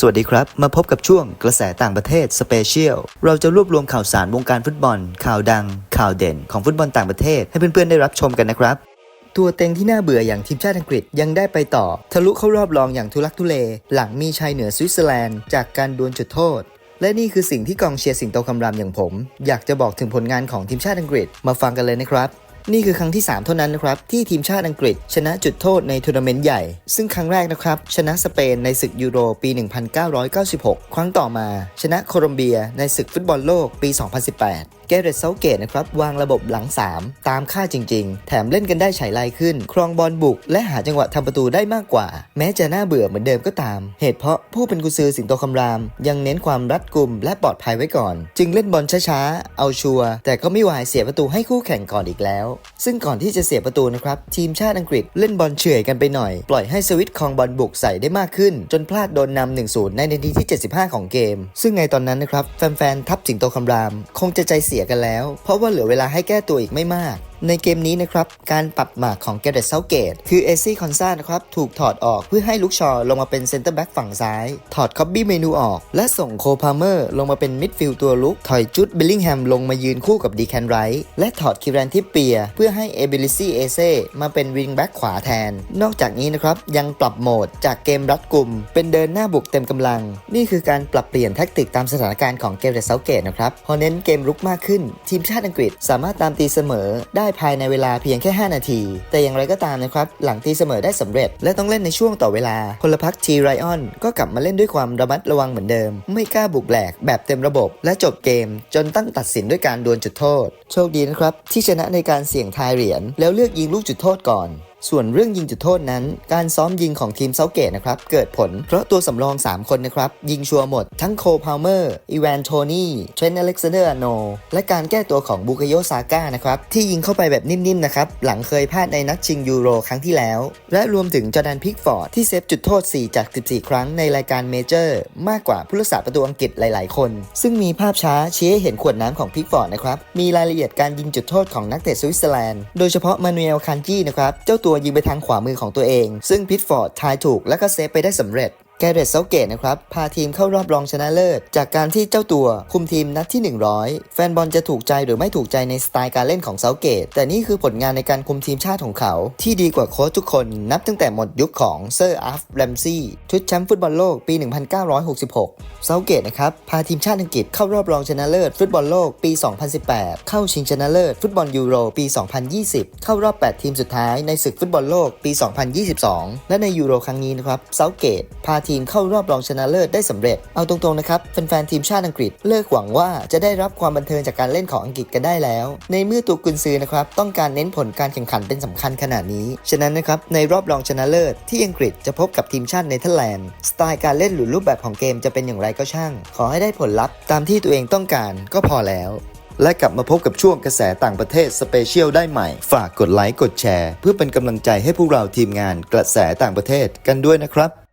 สวัสดีครับ มาพบกับช่วงกระแสต่างประเทศสเปเชียล เราจะรวบรวมข่าวสารวงการฟุตบอล ข่าวดัง ข่าวเด่นของฟุตบอลต่างประเทศ ให้เพื่อนๆได้รับชมกันนะครับ ตัวเต็งที่น่าเบื่ออย่างทีมชาติอังกฤษยังได้ไปต่อ ทะลุเข้ารอบรองอย่างทุลักทุเล หลังมีชัยเหนือสวิตเซอร์แลนด์จากการดวลจุดโทษ และนี่คือสิ่งที่กองเชียร์สิงโตคำรามอย่างผม อยากจะบอกถึงผลงานของทีมชาติอังกฤษมาฟังกันเลยนะครับ นี่คือครั้งที่ 3 เท่านั้นนะครับที่ทีมชาติอังกฤษ ชนะจุดโทษในทัวร์นาเมนต์ใหญ่ ซึ่งครั้งแรกนะครับชนะสเปนในศึกยูโรปี 1996 ครั้งต่อมา ชนะโคลอมเบียในศึกฟุตบอลโลกปี 2018แกเรตเซาเกตนะครับวางระบบหลัง 3 ตามค่าจริง ๆ แถมเล่นกันได้ฉายไลขึ้น ครองบอลบุก และหาจังหวะทำประตูได้มากกว่า แม้จะน่าเบื่อเหมือนเดิมก็ตาม เหตุเพราะผู้เป็นกุซือสิงโตคำราม ยังเน้นความรัดกุมและปลอดภัยไว้ก่อน จึงเล่นบอลช้าๆเอาชัวร์แต่ก็ไม่วายเสียประตูให้คู่แข่งก่อนอีกแล้วซึ่งก่อนที่จะเสียประตูนะครับทีมชาติอังกฤษเล่นบอลเฉื่อยกันไปหน่อย ปล่อยให้สวิตคองบอลบุกใส่ได้มากขึ้น จนพลาดโดนนำ1-0 ในนาทีที่ 75 ของเกม ซึ่งในตอนนั้นนะครับแฟนๆทับสิงโตคำราม คงจะใจเสียกันแล้ว เพราะว่าเหลือเวลาให้แก้ตัวอีกไม่มาก ในเกมนี้นะครับ การปรับหมากของแกเรตเซาเกตคือเอซี่คอนซานะครับ ถูกถอดออกเพื่อให้ลุกชอลงมาเป็นเซนเตอร์แบ็กฝั่งซ้าย ถอดคอบบี้เมนูออก และส่งโคพาเมอร์ลงมาเป็นมิดฟิลด์ตัวลุก ถอยจุดเบลลิงแฮมลงมายืนคู่กับดีแคนไรท์และถอดคิรันทิปเปีย เพื่อให้เอเบลิซี่เอเซ่มาเป็นวิงแบ็กขวาแทน นอกจากนี้นะครับยังปรับโหมดจากเกมรัดกลุ่ม เป็นเดินหน้าบุกเต็มกำลัง นี่คือการปรับเปลี่ยนแทคติกตามสถานการณ์ของเกเรตเซาเกตนะครับพอเน้นเกมรุกมากขึ้น ทีมชาติอังกฤษสามารถตามตีเสมอได้ภายในเวลาเพียงแค่ 5 นาที แต่อย่างไรก็ตามนะครับ หลังตีเสมอได้สำเร็จ และต้องเล่นในช่วงต่อเวลาพลพักทีไรออนก็กลับมาเล่นด้วยความระมัดระวังเหมือนเดิม ไม่กล้าบุกแหลกแบบเต็มระบบ และจบเกม จนตั้งตัดสินด้วยการดวลจุดโทษ โชคดีนะครับที่ชนะในการเสี่ยงทายเหรียญแล้วเลือกยิงลูกจุดโทษก่อน ส่วนเรื่องยิงจุดโทษนั้น การซ้อมยิงของทีมเซาเกตนะครับเกิดผลเพราะตัวสำรอง 3 คนนะครับยิงชัวร์หมด ทั้งโคพาวเมอร์อีแวนโทนี่เทรนอเล็กซานเดอร์โน และการแก้ตัวของบุคโยซาก้านะครับที่ยิงเข้าไปแบบนิ่มๆนะครับหลังเคยพลาดในนัดชิงยูโรครั้งที่แล้ว และรวมถึงจอร์แดนพิกฟอร์ดที่เซฟจุดโทษ 4 จาก 14 ครั้งในรายการเมเจอร์ มากกว่าผู้รักษาประตูอังกฤษหลาย ๆ คน ซึ่งมีภาพช้าชี้ให้เห็นขวดน้ำของพิกฟอร์ดนะครับมีรายละเอียดการยิงจุดโทษของนักเตะสวิตเซอร์แลนด์โดยเฉพาะมานูเอลคันจี้นะครับเจ้าตัวยิงไปทางขวามือของตัวเอง ซึ่งพิทฟอร์ดทายถูกและก็เซฟไปได้สำเร็จ แกเรตเซาเกตนะครับ พาทีมเข้ารอบรองชนะเลิศ จากการที่เจ้าตัวคุมทีมนัดที่ 100 แฟนบอลจะถูกใจหรือไม่ถูกใจในสไตล์การเล่นของเซาเกต แต่นี่คือผลงานในการคุมทีมชาติของเขา ที่ดีกว่าโค้ชทุกคนนับตั้งแต่หมดยุคของเซอร์อัฟแรมซี่ชุดแชมป์ฟุตบอลโลกปี 1966 เซาเกตนะครับ พาทีมชาติอังกฤษเข้ารอบรองชนะเลิศฟุตบอลโลกปี 2018 เข้าชิงชนะเลิศฟุตบอลยูโรปี 2020 เข้ารอบ 8 ทีมสุดท้ายในศึกฟุตบอลโลกปี 2022 และในยูโรครั้งนี้นะครับเซาเกตพาทีมเข้ารอบรองชนะเลิศได้สำเร็จ เอาตรงๆนะครับแฟนๆทีมชาติอังกฤษเลิกหวังว่าจะได้รับความบันเทิงจากการเล่นของอังกฤษกันได้แล้ว ในเมื่อตัวกุนซือนะครับต้องการเน้นผลการแข่งขันเป็นสำคัญขนาดนี้ ฉะนั้นนะครับในรอบรองชนะเลิศที่อังกฤษจะพบกับทีมชาติเนเธอร์แลนด์สไตล์การเล่นหรือรูปแบบของเกมจะเป็นอย่างไรก็ช่าง ขอให้ได้ผลลัพธ์ตามที่ตัวเองต้องการก็พอแล้วและกลับมาพบกับช่วงกระแสต่างประเทศสเปเชียลได้ใหม่ ฝากกดไลค์กดแชร์ เพื่อเป็นกำลังใจให้พวกเราทีมงานกระแสต่างประเทศกันด้วยนะครับ